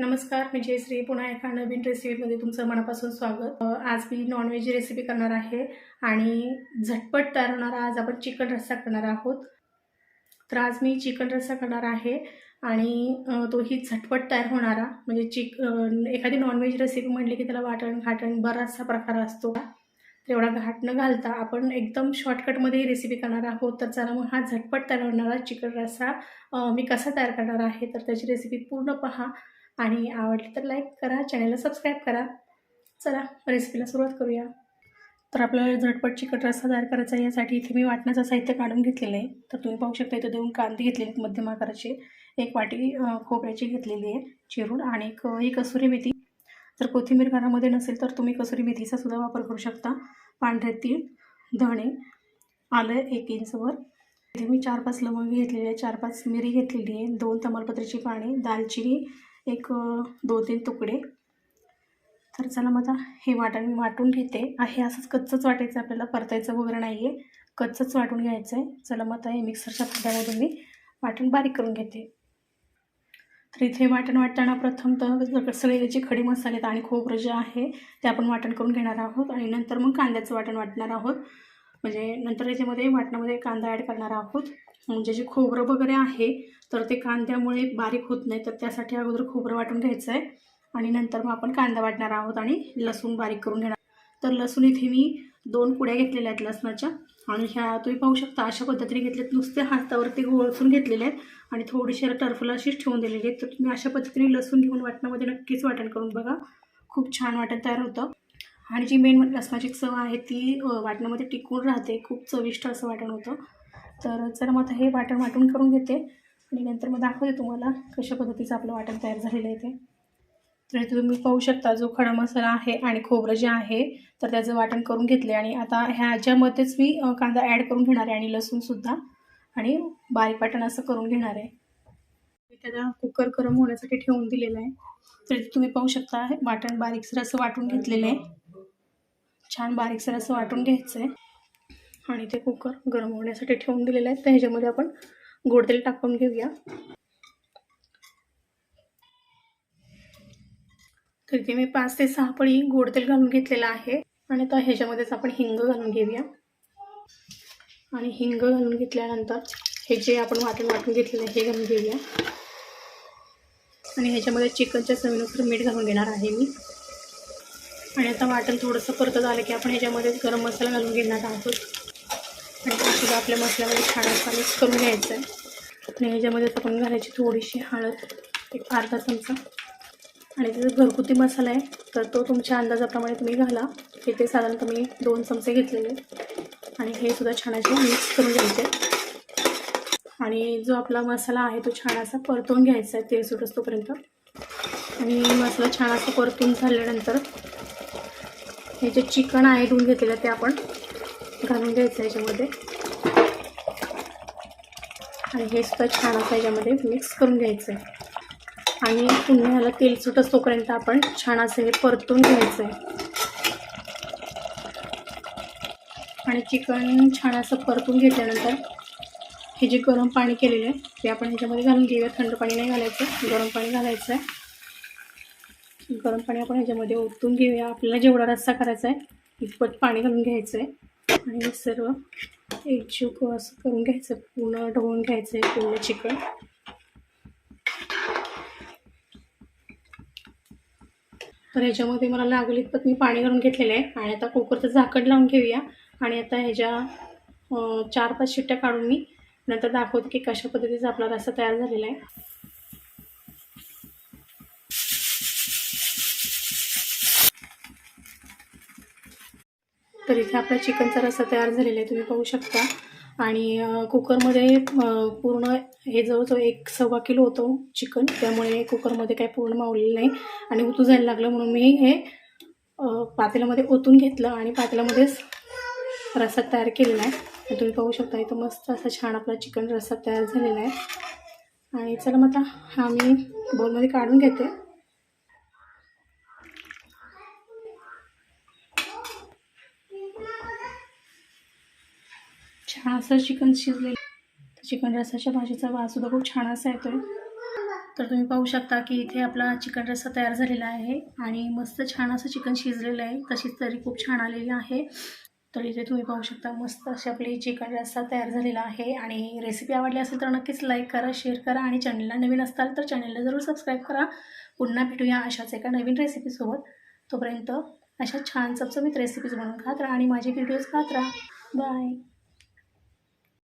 नमस्कार मी जयश्री. पुन्हा एका नवीन रेसिपीमध्ये तुमचं मनापासून स्वागत. आज मी नॉनव्हेज रेसिपी करणार आहे आणि झटपट तयार होणारा आज आपण चिकन रस्सा करणार आहोत. तर आज मी चिकन रस्सा करणार आहे आणि तोही झटपट तयार होणारा. म्हणजे चिक एखादी नॉनव्हेज रेसिपी म्हटली की त्याला वाटण घाटण बराचसा प्रकार असतो. तर एवढा घाट न घालता आपण एकदम शॉर्टकटमध्ये ही रेसिपी करणार आहोत. तर चला मग हा झटपट तयार होणारा चिकन रस्सा मी कसा तयार करणार आहे? तर त्याची रेसिपी पूर्ण पहा. आणि आवडली तर लाईक करा चॅनलला सबस्क्राईब करा. चला रेसिपीला सुरुवात करूया. तर आपल्याला झटपट चिकट रस्सा तयार करायचा आहे यासाठी इथे मी वाटण्याचं साहित्य काढून घेतलेलं आहे. तर तुम्ही पाहू शकता इथं दोन कांदे घेतलेले मध्यम आकाराचे. एक वाटी खोबऱ्याची घेतलेली आहे चिरून आणि एक ही कसुरी मेथी. जर कोथिंबीर घरामध्ये नसेल तर तुम्ही कसुरी मेथीचा सुद्धा वापर करू शकता. पांढरे तीळ धणे आलं एक इंचवर इथे मी चार पाच लवंग घेतलेली आहे चार पाच मिरी घेतलेली आहे दोन तमालपत्रीची पाणी दालचिनी एक दोन तीन तुकडे. तर चला मग आता हे वाटण मी वाटून घेते. आहे असंच कच्चंच वाटायचं आपल्याला परतायचं वगैरे नाही आहे कच्चंच वाटून घ्यायचं आहे चला मग आता हे मिक्सरच्या भांड्यामधून मी वाटण बारीक करून घेते. तर इथे वाटण वाटताना प्रथम तर सगळे जे खडे मसाले आहेत आणि खोबरं जे आहे ते आपण वाटण करून घेणार आहोत. आणि नंतर मग कांद्याचं वाटण वाटणार आहोत. म्हणजे नंतर याच्यामध्ये वाटणामध्ये कांदा ॲड करणार आहोत. म्हणजे जे खोबरं वगैरे आहे तर ते कांद्यामुळे बारीक होत नाही तर त्यासाठी अगोदर खोबरं वाटून घ्यायचं आहे आणि नंतर मग आपण कांदा वाटणार आहोत आणि लसूण बारीक करून घेणार तर लसूण इथे मी दोन पुड्या घेतलेल्या आहेत लसणाच्या. आणि ह्या तुम्ही पाहू शकता अशा पद्धतीने घेतलेत. नुसते हातावरती गोळसून घेतलेले आहेत आणि थोडीशी टर्फला अशीच ठेवून दिलेली आहेत. तर तुम्ही अशा पद्धतीने लसूण घेऊन वाटणामध्ये नक्कीच वाटण करून बघा. खूप छान वाटण तयार होतं. आणि जी मेन लसणाची चव आहे ती वाटण्यामध्ये वाटणामध्ये टिकून राहते. खूप चविष्ट असं वाटण होतं. तर चला मग आता हे वाटण वाटून करून घेते. आणि नंतर मग दाखवते तुम्हाला कशा पद्धतीचं आपलं वाटण तयार झालेलं आहे ते. तर इथे तुम्ही पाहू शकता जो खडा मसाला आहे आणि खोबरं जे आहे तर त्याचं वाटण करून घेतले आणि आता ह्याच्यामध्येच मी कांदा ॲड करून घेणार आहे आणि लसूणसुद्धा आणि बारीक वाटण असं करून घेणार आहे. मी त्याला कुकर गरम होण्यासाठी ठेवून दिलेलं आहे. तर इथे तुम्ही पाहू शकता वाटण बारीकसर असं वाटून घेतलेलं आहे. छान बारीकसर असं वाटून घ्यायचं आहे आणि ते कुकर गरम होण्यासाठी ठेवून दिलेलं आहे. तर ह्याच्यामध्ये आपण गोड तेल टाकून घेऊया. तर इथे मी पाच ते सहा पळी गोड तेल घालून घेतलेलं आहे. आणि आता ह्याच्यामध्येच आपण हिंग घालून घेऊया. आणि हिंग घालून घेतल्यानंतर हे जे आपण वाटण वाटून घेतलेलं आहे हे घालून घेऊया. आणि ह्याच्यामध्ये चिकनच्या चवीनुसार मीठ घालून घेणार आहे मी. आणि आता वाटण थोडंसं परतत आलं की आपण ह्याच्यामध्ये गरम मसाला घालून घेणार आहोत. आणि ते सुद्धा आपल्या मसाल्यामध्ये छान असा मिक्स करून घ्यायचं आहे. आणि ह्याच्यामध्येच आपण घालायची थोडीशी हळद एक अर्धा चमचा. आणि त्याचा घरगुती मसाला आहे तर तो तुमच्या अंदाजाप्रमाणे तुम्ही घाला. इथे साधारणतः मी दोन चमचे घेतलेले आणि हे सुद्धा छान असे मिक्स करून घ्यायचे आणि जो आपला मसाला आहे तो छान असा परतवून घ्यायचा आहे तेल सुट असतोपर्यंत आणि मसाला छान असा परतून झाल्यानंतर हे जे चिकन आहे धुवून घेतलेलं ते आपण घालून घ्यायचं याच्यामध्ये. आणि हे सुद्धा छान असं याच्यामध्ये मिक्स करून घ्यायचं आहे आणि पुन्हा ह्याला तेल सुट तोपर्यंत आपण छान असं हे परतून घ्यायचं आहे आणि चिकन छान असं परतून घेतल्यानंतर हे जे गरम पाणी केलेलं आहे ते आपण ह्याच्यामध्ये घालून घेऊया. थंड पाणी नाही घालायचं गरम पाणी घालायचं आहे गरम पाणी आपण ह्याच्यामध्ये ओतून घेऊया. आपल्याला जेवढा रस्सा करायचा आहे इतपत पाणी घालून घ्यायचं आहे आणि सर्व सर्व एकजीव असं करून घ्यायचं. पूर्ण ढवळून घ्यायचं आहे पूर्ण चिकन. तर ह्याच्यामध्ये मला लागेल इतपत मी पाणी घालून घेतलेलं आहे. आणि आता कुकरचं झाकण लावून घेऊया. आणि आता ह्याच्या चार पाच शिट्ट्या काढून मी नंतर दाखवते की कशा पद्धतीचा आपला रस्सा तयार झालेला आहे. तर इथे आपला चिकनचा रस्सा तयार झालेला आहे तुम्ही पाहू शकता. आणि कुकरमध्ये पूर्ण हे जवळजवळ एक सव्वा किलो होतं चिकन त्यामुळे कुकरमध्ये काही पूर्ण मावलेलं नाही. आणि उतू जायला लागलं म्हणून मी हे पातेल्यामध्ये ओतून घेतलं आणि पातेल्यामध्येच रस्सा तयार केलेला आहे. तुम्ही पाहू शकता इथं मस्त असा छान आपला चिकन रस्सा तयार झालेला आहे. आणि चला मग आता हा मी बोलमध्ये काढून घेते. मस्त चिकन शिजलेलं चिकन रसाच्या भाजीचा वास सुद्धा खूप छान असा येतो तर तुम्ही पाहू शकता की इथे आपला चिकन रस्सा तयार झालेला आहे आणि मस्त छान असं चिकन शिजलेलं आहे. तशीच तरी खूप छान आलेली आहे. तर इथे तुम्ही पाहू शकता मस्त अशी आपली चिकन रस्सा तयार झालेला आहे. आणि रेसिपी आवडली असेल तर नक्कीच लाईक करा शेअर करा आणि चॅनलला नवीन असताल तर चॅनलला जरूर सबस्क्राईब करा. पुन्हा भेटूया अशाच एका नवीन रेसिपीसोबत तोपर्यंत अशा छान चमचमीत रेसिपीज बनवून खात राहा आणि माझे व्हिडिओज खात राहा. बाय